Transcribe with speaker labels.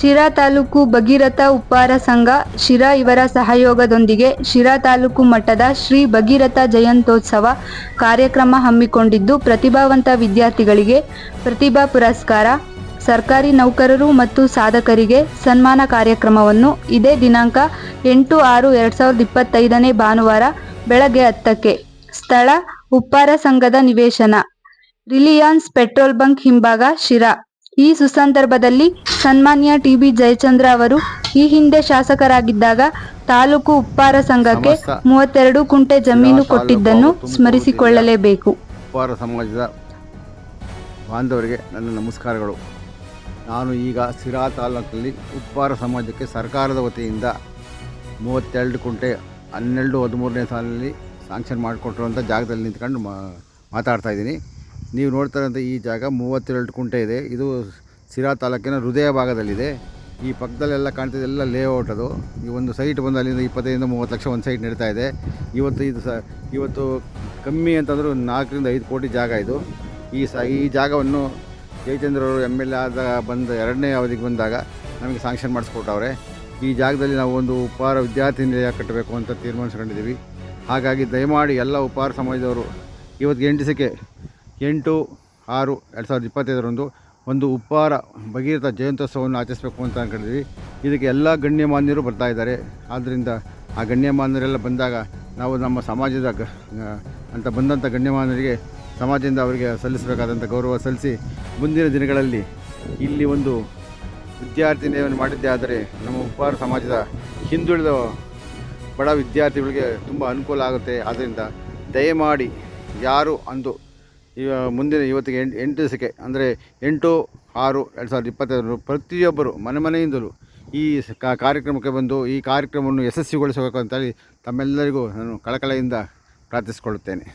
Speaker 1: ಶಿರಾ ತಾಲೂಕು ಭಗೀರಥ ಉಪ್ಪಾರ ಸಂಘ ಶಿರಾ ಇವರ ಸಹಯೋಗದೊಂದಿಗೆ ಶಿರಾ ತಾಲೂಕು ಮಟ್ಟದ ಶ್ರೀ ಭಗೀರಥ ಜಯಂತ್ಯೋತ್ಸವ ಕಾರ್ಯಕ್ರಮ ಹಮ್ಮಿಕೊಂಡಿದ್ದು, ಪ್ರತಿಭಾವಂತ ವಿದ್ಯಾರ್ಥಿಗಳಿಗೆ ಪ್ರತಿಭಾ ಪುರಸ್ಕಾರ, ಸರ್ಕಾರಿ ನೌಕರರು ಮತ್ತು ಸಾಧಕರಿಗೆ ಸನ್ಮಾನ ಕಾರ್ಯಕ್ರಮವನ್ನು ಇದೇ ದಿನಾಂಕ ಎಂಟು ಆರು ಎರಡು ಸಾವಿರದ ಇಪ್ಪತ್ತೈದನೇ ಭಾನುವಾರ ಬೆಳಗ್ಗೆ ಹತ್ತಕ್ಕೆ ಸ್ಥಳ ಉಪ್ಪಾರ ಸಂಘದ ನಿವೇಶನ, ರಿಲಿಯಾನ್ಸ್ ಪೆಟ್ರೋಲ್ ಬಂಕ್ ಹಿಂಭಾಗ ಶಿರಾ. ಈ ಸುಸಂದರ್ಭದಲ್ಲಿ ಸನ್ಮಾನ್ಯ ಟಿಬಿ ಜಯಚಂದ್ರ ಅವರು ಈ ಹಿಂದೆ ಶಾಸಕರಾಗಿದ್ದಾಗ ತಾಲೂಕು ಉಪ್ಪಾರ ಸಂಘಕ್ಕೆ ಮೂವತ್ತೆರಡು ಕುಂಟೆ ಜಮೀನು ಕೊಟ್ಟಿದ್ದನ್ನು ಸ್ಮರಿಸಿಕೊಳ್ಳಲೇಬೇಕು.
Speaker 2: ಉಪ್ಪಾರ ಸಮಾಜದ ಬಾಂಧವರಿಗೆ ನನ್ನ ನಮಸ್ಕಾರಗಳು. ನಾನು ಈಗ ಸಿರಾ ತಾಲೂಕಲ್ಲಿ ಉಪ್ಪಾರ ಸಮಾಜಕ್ಕೆ ಸರ್ಕಾರದ ವತಿಯಿಂದ ಮೂವತ್ತೆರಡು ಕುಂಟೆ ಹನ್ನೆರಡು ಹದಿಮೂರನೇ ಸಾಲಿನಲ್ಲಿ ಸ್ಯಾಂಕ್ಷನ್ ಮಾಡಿಕೊಟ್ಟಿರುವಂಥ ಜಾಗದಲ್ಲಿ ನಿಂತ್ಕೊಂಡು ಮಾ ಮಾತಾಡ್ತಾ ಇದ್ದೀನಿ. ನೀವು ನೋಡ್ತಾರಂಥ ಈ ಜಾಗ ಮೂವತ್ತೆರಡು ಕುಂಟೆ ಇದೆ. ಇದು ಸಿರಾ ತಾಲೂಕಿನ ಹೃದಯ ಭಾಗದಲ್ಲಿದೆ. ಈ ಪಕ್ಕದಲ್ಲೆಲ್ಲ ಕಾಣ್ತಿದೆ ಎಲ್ಲ ಲೇಔಟ್ ಅದು. ಈ ಒಂದು ಸೈಟ್ ಬಂದು ಅಲ್ಲಿಂದ ಇಪ್ಪತ್ತೈದರಿಂದ ಮೂವತ್ತು ಲಕ್ಷ ಒಂದು ಸೈಟ್ ನಡೀತಾ ಇದೆ. ಇವತ್ತು ಇದು ಸ, ಇವತ್ತು ಕಮ್ಮಿ ಅಂತಂದರೂ ನಾಲ್ಕರಿಂದ ಐದು ಕೋಟಿ ಜಾಗ ಇದು. ಈ ಸ, ಈ ಜಾಗವನ್ನು ಜಯಚಂದ್ರ ಅವರು ಎಂ ಎಲ್ ಎ ಆದ ಬಂದ ಎರಡನೇ ಅವಧಿಗೆ ಬಂದಾಗ ನಮಗೆ ಸಾಂಕ್ಷನ್ ಮಾಡಿಸ್ಕೊಟ್ಟವ್ರೆ. ಈ ಜಾಗದಲ್ಲಿ ನಾವು ಒಂದು ಉಪಹಾರ ವಿದ್ಯಾರ್ಥಿ ನಿಲಯ ಕಟ್ಟಬೇಕು ಅಂತ ತೀರ್ಮಾನಿಸ್ಕೊಂಡಿದ್ದೀವಿ. ಹಾಗಾಗಿ ದಯಮಾಡಿ ಎಲ್ಲ ಉಪಹಾರ ಸಮಾಜದವರು ಇವತ್ತು ಎಂಟು ದಿವಸಕ್ಕೆ ಎಂಟು ಆರು ಎರಡು ಸಾವಿರದ ಇಪ್ಪತ್ತೈದರಂದು ಒಂದು ಉಪ್ಪಾರ ಭಗೀರಥ ಜಯಂತ್ಯೋತ್ಸವವನ್ನು ಆಚರಿಸಬೇಕು ಅಂತ ಅಂದ್ಕೊಂಡಿದ್ವಿ ಇದಕ್ಕೆ ಎಲ್ಲ ಗಣ್ಯಮಾನ್ಯರು ಬರ್ತಾ ಇದ್ದಾರೆ. ಆದ್ದರಿಂದ ಆ ಗಣ್ಯಮಾನ್ಯರೆಲ್ಲ ಬಂದಾಗ ನಾವು ನಮ್ಮ ಸಮಾಜದ ಅಂತ ಬಂದಂಥ ಗಣ್ಯಮಾನ್ಯರಿಗೆ, ಸಮಾಜದಿಂದ ಅವರಿಗೆ ಸಲ್ಲಿಸಬೇಕಾದಂಥ ಗೌರವ ಸಲ್ಲಿಸಿ ಮುಂದಿನ ದಿನಗಳಲ್ಲಿ ಇಲ್ಲಿ ಒಂದು ವಿದ್ಯಾರ್ಥಿನಿಯನ್ನು ಮಾಡಿದ್ದೇ. ಆದರೆ ನಮ್ಮ ಉಪ್ಪಾರ ಸಮಾಜದ ಹಿಂದುಳಿದ ಬಡ ವಿದ್ಯಾರ್ಥಿಗಳಿಗೆ ತುಂಬ ಅನುಕೂಲ ಆಗುತ್ತೆ. ಆದ್ದರಿಂದ ದಯಮಾಡಿ ಯಾರು ಅಂದು ಈಗ ಮುಂದಿನ ಇವತ್ತಿಗೆ ಎಂಟು ಎಂಟು ದಿವಸಕ್ಕೆ, ಅಂದರೆ ಎಂಟು, ಆರು, ಎರಡು ಸಾವಿರದ ಇಪ್ಪತ್ತೈದರ ಪ್ರತಿಯೊಬ್ಬರು ಮನೆ ಮನೆಯಿಂದಲೂ ಈ ಕಾರ್ಯಕ್ರಮಕ್ಕೆ ಬಂದು ಈ ಕಾರ್ಯಕ್ರಮವನ್ನು ಯಶಸ್ವಿಗೊಳಿಸಬೇಕು ಅಂತೇಳಿ ತಮ್ಮೆಲ್ಲರಿಗೂ ನಾನು ಕಳಕಳಿಯಿಂದ ಪ್ರಾರ್ಥಿಸಿಕೊಳ್ಳುತ್ತೇನೆ.